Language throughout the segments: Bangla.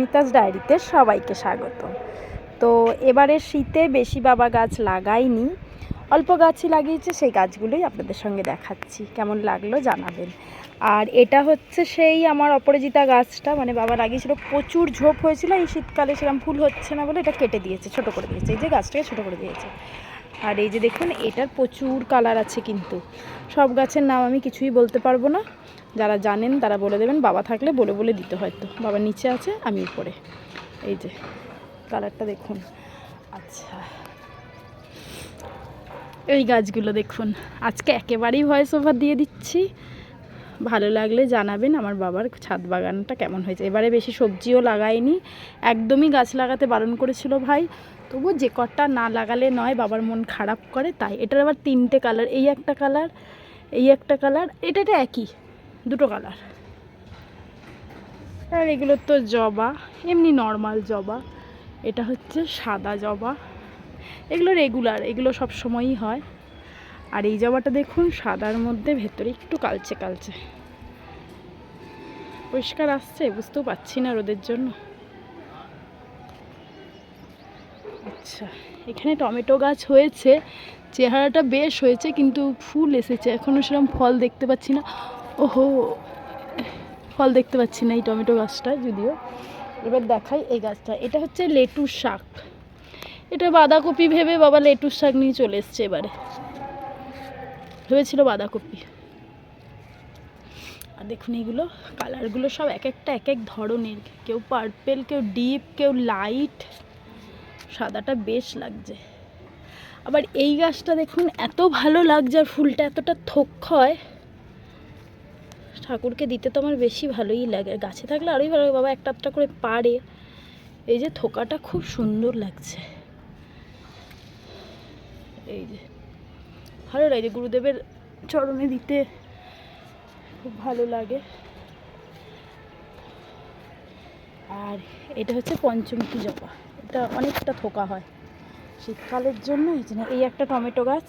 মিতাস ডায়েরিতে সবাইকে স্বাগত। তো এবারে শীতে বেশি বাবা গাছ লাগাইনি, অল্প গাছই লাগিয়েছে, সেই গাছগুলোই আপনাদের সঙ্গে দেখাচ্ছি। কেমন লাগল জানাবেন। আর এটা হচ্ছে সেই আমার অপরাজিতা গাছটা মানে বাবা লাগিয়েছিল প্রচুর ঝোপ হয়েছিল, এই শীতকালে সেরকম ফুল হচ্ছে না বলে এটা কেটে দিয়েছে, ছোট করে দিয়েছে। এই যে গাছটাকে ছোট করে দিয়েছে। আর এই যে দেখুন, এটার প্রচুর কালার আছে কিন্তু। সব গাছের নাম আমি কিছুই বলতে পারব না। যারা জানেন তারা বলে দেবেন, বাবা থাকলে বলে বলে দিতে হয়তো। বাবা নিচে আছে, আমি উপরে। এই যে, কালারটা দেখুন। আচ্ছা। এই গাছগুলো দেখুন, আজকে একেবারেই ভয়েস ওভার দিয়ে দিচ্ছি। ভালো লাগলে জানাবেন আমার বাবার ছাদ বাগানটা কেমন হয়েছে। এবারে বেশি সবজিও লাগাইনি, একদমই গাছ লাগাতে বারণ করেছিল ভাই। তবু যে কটা না লাগালে নয়, বাবার মন খারাপ করে, তাই। এটার আবার তিনটে কালার, এই একটা কালার, এই একটা কালার এটা একই। দুটো কালার। আর এগুলো তো জবা, এমনি নর্মাল জবা। এটা হচ্ছে সাদা জবা। এগুলো রেগুলার এগুলো সব সময়ই হয়। আর এই জবাটা দেখুন, সাদার মধ্যে ভেতরে একটু কালচে কালচে। পরিষ্কার আসছে, বুঝতেও পারছি না রোদের জন্য। আচ্ছা এখানে টমেটো গাছ হয়েছে, চেহারাটা বেশ হয়েছে, কিন্তু ফুল এসেছে। এখনও সেরকম ফল দেখতে পাচ্ছি না। ওহো, ফল দেখতে পাচ্ছি না এই টমেটো গাছটা যদিও। এবার দেখাই এই গাছটা। এটা হচ্ছে লেটুর শাক। এটা বাঁধাকপি ভেবে বাবা লেটুর শাক নিয়ে চলে এসছে এবারে। ভেবেছিল বাঁধাকপি। আর দেখুন এইগুলো কালারগুলো সব এক একটা এক এক ধরনের। কেউ পার্পেল কেউ ডিপ কেউ লাইট সাদাটা বেশ লাগছে। আবার এই গাছটা দেখুন, এত ভালো লাগছে আর ফুলটা এতটা থোক হয়। ঠাকুরকে দিতে তো আমার বেশি ভালোই লাগে। গাছে থাকলে আরোই ভালো লাগে। বাবা একটা একটা করে পারে এই যে থোকাটা খুব সুন্দর লাগছে। এই যে। ভালো লাগে গুরুদেবের চরণে দিতে। খুব ভালো লাগে। আর এটা হচ্ছে পঞ্চমুখী জবা এটা অনেকটা থোকা হয়। শীতকালের জন্য এই একটা টমেটো গাছ।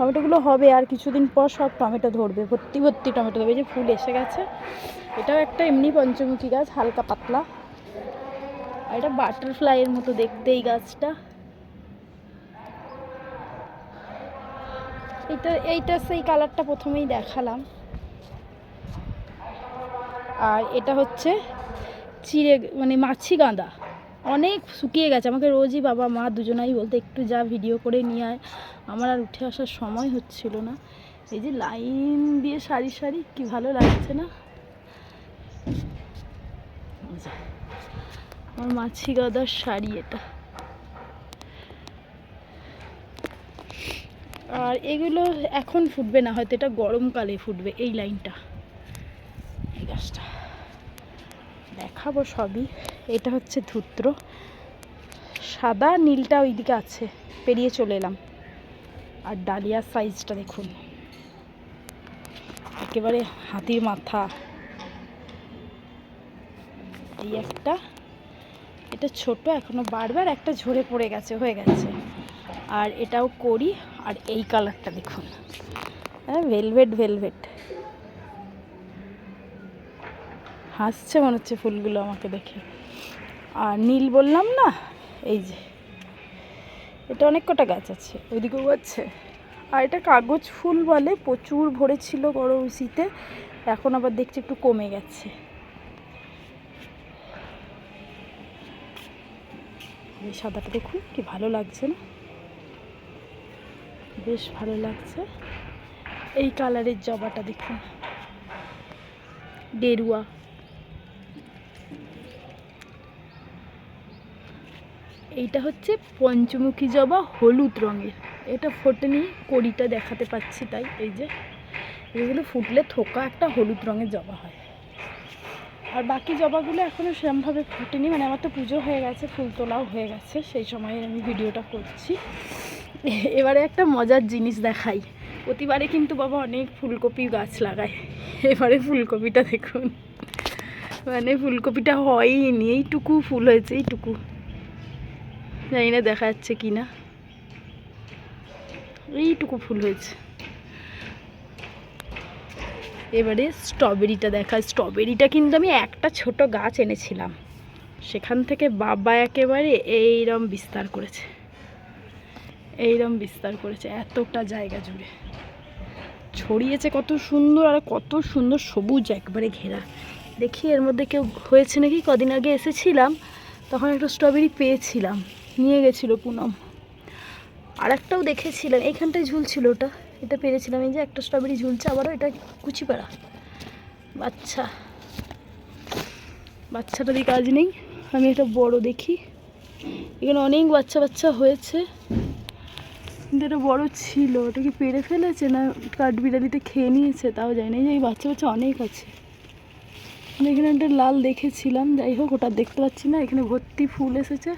টমেটোগুলো হবে আর কিছুদিন পর সব টমেটো ধরবে। ভর্তি ভর্তি টমেটো ধরবে। যে ফুল এসে গেছে। এটাও একটা এমনি পঞ্চমুখী গাছ, হালকা পাতলা। আর এটা বাটারফ্লাইয়ের মতো দেখতে এই গাছটা। এটা, এইটা সেই কালারটা প্রথমেই দেখালাম। আর এটা হচ্ছে চিড়ে মানে মাছি গাঁদা। অনেক শুকিয়ে গেছে। আমাকে রোজই বাবা, মা দুজনাই বলতে, একটু যা ভিডিও করে নিয়ে আয়। আমার আর উঠে আসার সময় হচ্ছিল না। এই যে লাইন দিয়ে সারি সারি, কি ভালো লাগছে না? আমার মাছি গাদার শাড়ি এটা। আর এগুলো এখন ফুটবে না, হয়তো এটা গরমকালে ফুটবে এই লাইনটা এই গাছটা দেখাবো সবই। এটা হচ্ছে ধূত্র। সাদা নীলটা ওইদিকে আছে, পেরিয়ে চলে এলাম। আর ডালিয়ার সাইজটা দেখুন। একেবারে হাতির মাথা। এই একটা। এটা ছোট, এখনও বারবার একটা ঝরে পড়ে গেছে, হয়ে গেছে। আর এটাও করি, আর এই কালারটা দেখুন। হ্যাঁ ভেলভেট ভেলভেট হাসছে, মনে হচ্ছে ফুলগুলো আমাকে দেখে। আর নীল বললাম না, এই যে, এটা অনেক কটা গাছ আছে, ওইদিকেও আছে। আর এটা কাগজ ফুল বলে, প্রচুর ভরেছিল গরম শীতে এখন আবার দেখছি একটু কমে গেছে। এই সাদাটা দেখুন, কি ভালো লাগছে না? বেশ ভালো লাগছে। এই কালারের জবাটা দেখুন। ডেরুয়া এইটা হচ্ছে পঞ্চমুখী জবা হলুদ রঙের। এটা ফোটেনি, কড়িটা দেখাতে পাচ্ছি তাই, এই যে। এগুলো ফুটলে থোকা একটা হলুদ রঙের জবা হয়। আর বাকি জবাগুলো এখনও সেরমভাবে ফোটেনি মানে আমার তো পুজো হয়ে গেছে, ফুল তোলাও হয়ে গেছে, সেই সময় আমি ভিডিওটা করছি। এবারে একটা মজার জিনিস দেখাই। প্রতিবারে কিন্তু বাবা অনেক ফুলকপি গাছ লাগায়। এবারে ফুলকপিটা দেখুন। মানে ফুলকপিটা হয়ই নি এইটুকু ফুল হয়েছে, এইটুকু। জানি না দেখা যাচ্ছে কি না এইটুকু ফুল হয়েছে। এবারে স্ট্রবেরিটা দেখা, স্ট্রবেরিটা কিন্তু আমি একটা ছোট গাছ এনেছিলাম। সেখান থেকে বাবা একেবারে এইরম বিস্তার করেছে। এইরম বিস্তার করেছে, এতটা জায়গা জুড়ে। ছড়িয়েছে কত সুন্দর আর কত সুন্দর সবুজ একবারে ঘেরা। দেখি এর মধ্যে কেউ হয়েছে নাকি? কদিন আগে এসেছিলাম, তখন একটা স্ট্রবেরি পেয়েছিলাম। নিয়ে গেছিল পুনম। আর একটাও দেখেছিলাম এইখানটায় ঝুলছিল ওটা। এটা পেরেছিলাম এই যে একটা স্ট্রবেরি ঝুলছে, আবারও এটা কুচিপাড়া। বাচ্চা। বাচ্চাটা দিয়ে কাজ নেই। আমি এটা বড় দেখি। এখানে অনেক বাচ্চা বাচ্চা হয়েছে। কিন্তু এটা বড় ছিল। ওটা কি পেরে ফেলেছে না কাঠবিড়ালিতে খেয়ে নিয়েছে? তাও জানি না। এই যে এই বাচ্চা বাচ্চা অনেক আছে। আমি এখানে একটা লাল দেখেছিলাম। যাই হোক, ওটা দেখতে পাচ্ছি না। এখানে ভর্তি ফুল এসেছে।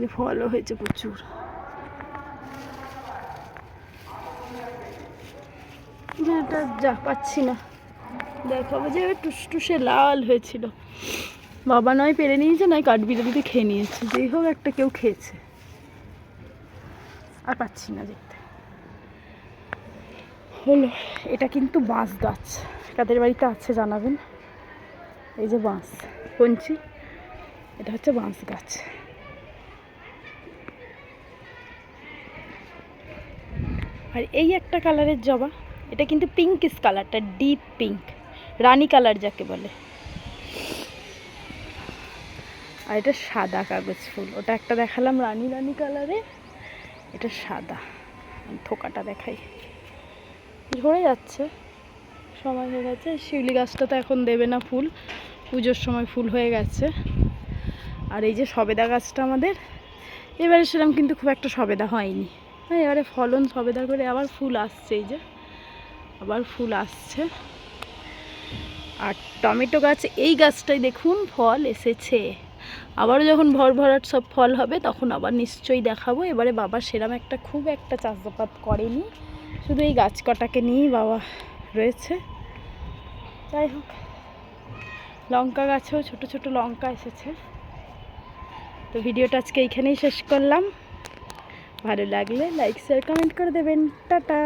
যে ফলও হয়েছে প্রচুর। এটা যা পাচ্ছি না। দেখাবো যে টুসটুসে লাল হয়েছিল। বাবা নয় পেরে নিয়েছে, নয় কাঠবিড়ালিতে খেয়ে নিয়েছে। যেই হোক একটা কেউ খেয়েছে। আর পাচ্ছি না দেখতে। হলো, এটা কিন্তু বাঁশ গাছ। কাদের বাড়িতে আছে জানাবেন? এই যে বাঁশ। কঞ্চি এটা হচ্ছে বাঁশ গাছ। আর এই একটা কালারের জবা, এটা কিন্তু পিঙ্কিস কালারটা ডিপ পিঙ্ক রানী কালার যাকে বলে। আর এটা সাদা কাগজ ফুল, ওটা একটা দেখালাম রানী রানী কালারে এটা সাদা। থোকাটা দেখাই। ঝরে যাচ্ছে, সময় হয়ে গেছে, শিউলি গাছটা তো এখন দেবে না ফুল, পুজোর সময় ফুল হয়ে গেছে। আর এই যে সবেদা গাছটা আমাদের, এবারে সেরকম কিন্তু খুব একটা সবেদা হয়নি। হ্যাঁ এবারে ফলন সবেদা করে আবার ফুল আসছে, এই যে। আবার ফুল আসছে। আর টমেটো গাছ, এই গাছটাই দেখুন, ফল এসেছে। আবারও যখন ভর ভরাট সব ফল হবে, তখন আবার নিশ্চয়ই দেখাবো। এবারে বাবা সেরম একটা, খুব একটা চাষাবাদ করেনি। শুধু এই গাছ কটাকে নিয়েই বাবা রয়েছে। যাই হোক, লঙ্কা গাছেও ছোট ছোট লঙ্কা এসেছে। তো ভিডিওটা আজকে এইখানেই শেষ করলাম। ভালো লাগলে লাইক শেয়ার কমেন্ট করে দেবেন। টাটা!